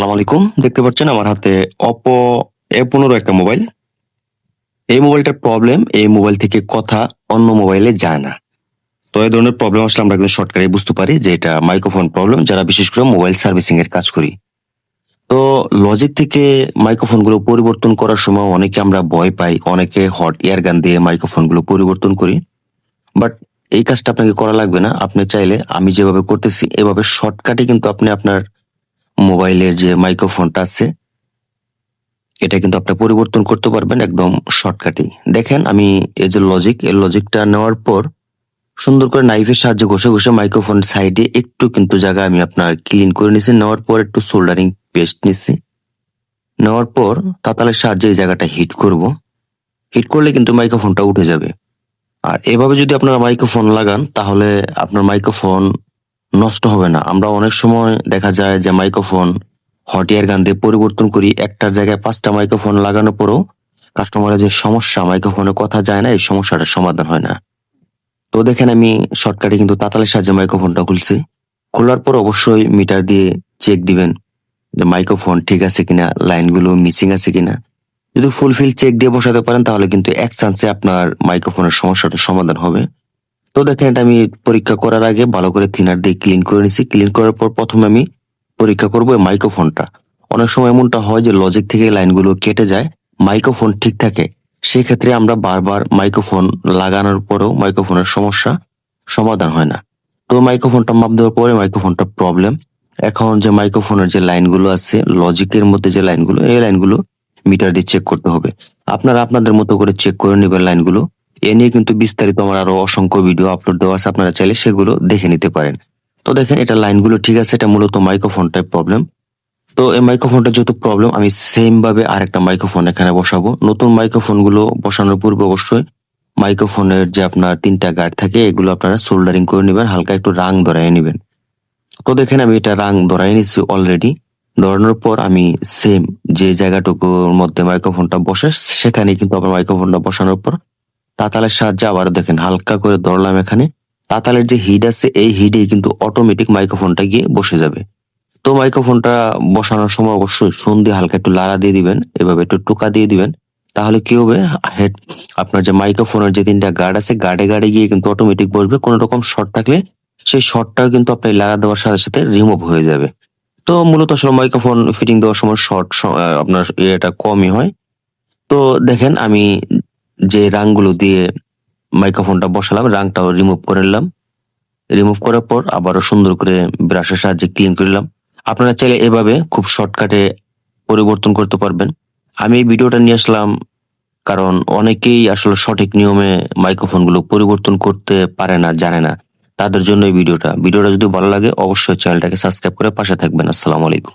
আসসালামু আলাইকুম। দেখতে পাচ্ছেন আমার হাতে অপো এ পনেরো একটা মোবাইল। এই মোবাইলটার প্রবলেম এই মোবাইল থেকে কথা অন্য মোবাইলে যায় না। তো এই ধরনের প্রবলেম আসলে আমরা কিন্তু শর্টকাটে বুঝতে পারি যে এটা মাইক্রোফোন প্রবলেম যারা বিশেষ করে মোবাইল সার্ভিসিং এর কাজ করি। তো লজিক থেকে মাইক্রোফোনগুলো পরিবর্তন করার সময় অনেকে আমরা ভয় পাই, অনেকে হট এয়ার গান দিয়ে মাইক্রোফোনগুলো পরিবর্তন করি। বাট এই কাজটা আপনাকে করা লাগবে না। আপনি চাইলে আমি যেভাবে করতেছি, এভাবে শর্টকাটে কিন্তু আপনি আপনার মোবাইলের যে মাইক্রোফোনটা আছে, এটা কিন্তু আপনি পরিবর্তন করতে পারবেন একদম শর্টকাটে। দেখেন, আমি এই যে লজিক এই লজিকটা নেওয়ার পর সুন্দর করে নাইফের সাহায্যে ঘষে ঘষে মাইক্রোফোন সাইডে একটু কিন্তু জায়গা আমি আপনার ক্লিন করে নিছি, নেওয়ার পর একটু সোল্ডারিং পেস্ট নিছি। নেওয়ার পর তাতালের সাহায্যে এই জায়গাটা হিট করব। হিট করলে কিন্তু মাইক্রোফোনটা উঠে যাবে। আর এভাবে যদি আপনারা মাইক্রোফোন লাগান, তাহলে আপনার মাইক্রোফোন নষ্ট হবে না। আমরা অনেক সময় দেখা যায় যে মাইক্রোফোন হট এয়ার গান দিয়ে পরিবর্তন করি, একটার জায়গায় পাঁচটা মাইক্রোফোন লাগানোর পরেও কাস্টমারের যে সমস্যা মাইক্রোফোনে কথা যায় না, এই সমস্যাটার সমাধান হয় না। তো দেখেন আমি শর্টকাটে কিন্তু তাতালের সাহায্যে মাইক্রোফোনটা খুলছি। খোলার পর অবশ্যই মিটার দিয়ে চেক দিবেন যে মাইক্রোফোন ঠিক আছে কিনা, লাইনগুলো মিসিং আছে কিনা। যদি ফুলফিল চেক দিয়ে বসাতে পারেন, তাহলে কিন্তু এক চান্সে আপনার মাইক্রোফোনের সমস্যাটা সমাধান হবে। তো দেখেন এটা আমি পরীক্ষা করার আগে ভালো করে থিনার দিয়ে ক্লিন করে নিছি। ক্লিন করার পর প্রথমে আমি পরীক্ষা করব মাইক্রোফোনটা অনেক সময় এমনটা হয় যে লজিক থেকে লাইনগুলো কেটে যায় মাইক্রোফোন ঠিক থাকে। সেক্ষেত্রে আমরা বারবার মাইক্রোফোন লাগানোর পরেও মাইক্রোফোনের সমস্যা সমাধান হয় না। তো মাইক্রোফোনটা মাপ দেওয়ার পরে মাইক্রোফোনটা প্রবলেম এখন যে মাইক্রোফোনের যে লাইনগুলো আছে লজিকের মধ্যে যে লাইনগুলো এই লাইনগুলো মিটার দিয়ে চেক করতে হবে। আপনারা আপনাদের মতো করে চেক করে নেবেন লাইনগুলো এ নিয়ে কিন্তু বিস্তারিত আমার আরও অসংখ্য ভিডিও আপলোড দেওয়া আছে, আপনারা চাইলে সেগুলো দেখে নিতে পারেন। তো দেখেন, এটা লাইনগুলো ঠিক আছে, এটা মূলত মাইক্রোফোনটাই প্রবলেম তো এই মাইক্রোফোনটা যেহেতু প্রবলেম আমি সেম ভাবে আরেকটা মাইক্রোফোন এখানে বসাবো। নতুন মাইক্রোফোনগুলো বসানোর পূর্বে অবশ্যই মাইক্রোফোনের যে আপনার তিনটা গার্ড থাকে, এগুলো আপনারা সোল্ডারিং করে নেবেন, হালকা একটু রাং ধরাই নেবেন। তো দেখেন, আমি এটা রাং ধরাই নিছি অলরেডি ধরানোর পর আমি সেম যে জায়গাটুকুর মধ্যে মাইক্রোফোনটা বসে, সেখানে কিন্তু আবার মাইক্রোফোনটা বসানোর পর তাতালের সাহায্যে আবার দেখেন, হালকা করে ধরলাম এখানে। তাতালের যে হিড আছে, এই হিডে কিন্তু অটোমেটিক মাইক্রোফোনটা গিয়ে বসে যাবে। তো মাইক্রোফোনটা বসানোর সময় অবশ্যই সুন দিয়ে হালকা একটু লাড়া দিয়ে দিবেন, এভাবে একটু টোকা দিয়ে দিবেন। তাহলে কি হবে? হেড, আপনার যে মাইক্রোফোনের যে তিনটা গার্ড আছে গার্ডে গার্ডে গিয়ে কিন্তু অটোমেটিক বসবে। কোনো রকম শর্ট থাকলে সেই শর্টটাও কিন্তু আপনি লাগা দেওয়ার সাথে সাথে রিমুভ হয়ে যাবে। তো মূলত আসলে মাইক্রোফোন ফিটিং দেওয়ার সময় শর্ট আপনার এটা কমই হয়। তো দেখেন, আমি যে রাংগুলো দিয়ে মাইক্রোফোনটা বসালাম, রাংটাও রিমুভ করে নিলাম। রিমুভ করার পর আবারও সুন্দর করে ব্রাশের সাহায্যে ক্লিন করলাম আপনারা চাইলে এভাবে খুব শর্টকাটে পরিবর্তন করতে পারবেন। আমি এই ভিডিওটা নিয়ে আসলাম কারণ অনেকেই আসলে সঠিক নিয়মে মাইক্রোফোনগুলো পরিবর্তন করতে পারে না, জানে না। তাদের জন্য এই ভিডিওটা। ভিডিওটা যদি ভালো লাগে, অবশ্যই চ্যানেলটাকে সাবস্ক্রাইব করে পাশে থাকবেন। আসসালামু আলাইকুম।